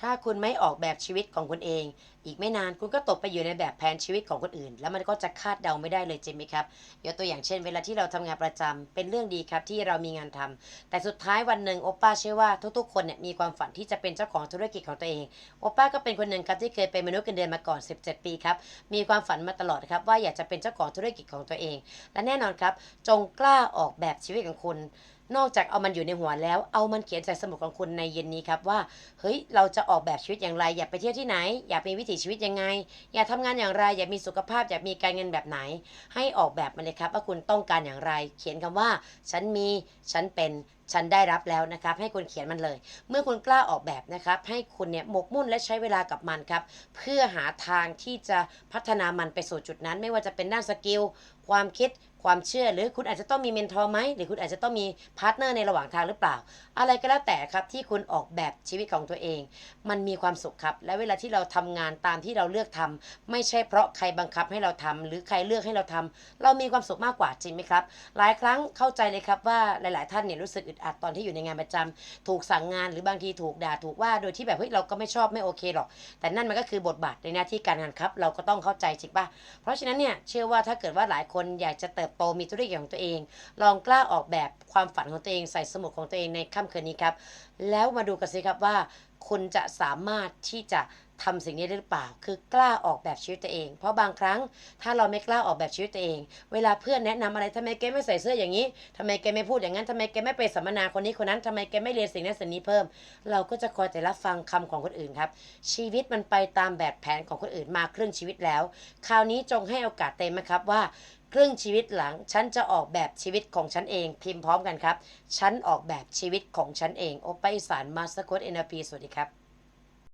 ถ้าคุณไม่ออกแบบชีวิตของคุณเอง อีกไม่นานคุณก็ตกไปอยู่ในแบบแผนชีวิตของคนอื่น แล้วมันก็จะคาดเดาไม่ได้เลยจริงไหมครับยกตัวอย่างเช่น เวลาที่เราทำงานประจำเป็นเรื่องดีครับที่เรามีงานทำแต่สุดท้ายวันหนึ่งโอป้าเชื่อว่าทุกๆคนเนี่ยมีความฝันที่จะเป็นเจ้าของธุรกิจของตัวเองโอป้าก็เป็นคนหนึ่งครับที่เคยเป็นมนุษย์เงินเดือนมาก่อน 17 ปีครับมีความฝันมาตลอดครับว่าอยากจะเป็นเจ้าของธุรกิจของตัวเอง และแน่นอนครับ จงกล้าออกแบบชีวิตของคุณ นอกจากเอามันอยู่ในหัวแล้ว เอามันเขียนใส่สมุดของคุณในเย็นนี้ครับว่า เฮ้ย เราจะออกแบบชีวิตอย่างไร อยากไปเที่ยวที่ไหน อยากมีวิถีชีวิตยังไง อยากทำงานอย่างไร อยากมีสุขภาพ อยากมีการเงินแบบไหน ให้ออกแบบมาเลยครับว่าคุณต้องการอย่างไร เขียนคำว่า ฉันมี ฉันเป็น ฉันได้รับแล้วนะครับ ให้คุณเขียนมันเลย เมื่อคุณกล้าออกแบบนะครับ ให้คุณเนี่ยหมกมุ่นและใช้เวลากับมันครับ เพื่อหาทางที่จะพัฒนามันไปสู่จุดนั้น ไม่ว่าจะเป็นด้านสกิล ความคิด ความเชื่อ หรือคุณอาจจะต้องมีเมนทอร์ไหมหรือคุณอาจจะต้องมีพาร์ทเนอร์ในระหว่างทางหรือเปล่า อะไรก็แล้วแต่ครับที่คุณออกแบบชีวิตของตัวเอง มันมีความสุขครับ และเวลาที่เราทำงานตามที่เราเลือกทำไม่ใช่เพราะใครบังคับให้เราทำหรือใครเลือกให้เราทำเรามีความสุขมากกว่าจริงไหมครับ หลายครั้งเข้าใจเลยครับว่าหลาย ๆ ท่านเนี่ยรู้สึกอึดอัดตอนที่อยู่ในงานประจำถูกสั่งงานหรือบางทีถูกด่าถูกว่าโดยที่แบบเฮ้ยเราก็ไม่ชอบไม่โอเคหรอก แต่นั่นมันก็คือบทบาทในหน้าที่การงานครับ เราก็ต้องเข้าใจจริงป่ะเพราะฉะนั้นเนี่ยเชื่อว่าถ้าเกิดว่าหลายคนอยากจะเติบโตมีธุรกิจของตัวเอง ลองกล้าออกแบบความฝันของตัวเองใส่สมุดของตัวเองในค่ำคืนนี้ครับแล้วมาดูกันสิครับว่า คุณจะสามารถที่จะ ทำสิ่งนี้ได้หรือเปล่า คือกล้าออกแบบชีวิตตัวเอง เพราะบางครั้งถ้าเราไม่กล้าออกแบบชีวิตตัวเอง เวลาเพื่อนแนะนำอะไรทำไมแกไม่ใส่เสื้ออย่างนี้ทำไมแกไม่พูดอย่างนั้นทำไมแกไม่ไปสัมมนาคนนี้คนนั้นทำไมแกไม่เรียนสิ่งนั้นสิ่งนี้เพิ่ม เราก็จะคอยแต่รับฟังคำของคนอื่นครับ ชีวิตมันไปตามแบบแผนของคนอื่นมาครึ่งชีวิตแล้ว คราวนี้จงให้โอกาสเต็มนะครับว่าครึ่งชีวิตหลัง ฉันจะออกแบบชีวิตของฉันเอง พิมพ์พร้อมกันครับ ฉันออกแบบชีวิตของฉันเอง โอปปาอีสานมาสเตอร์โค้ดเอ็นพีสวัสดีครับ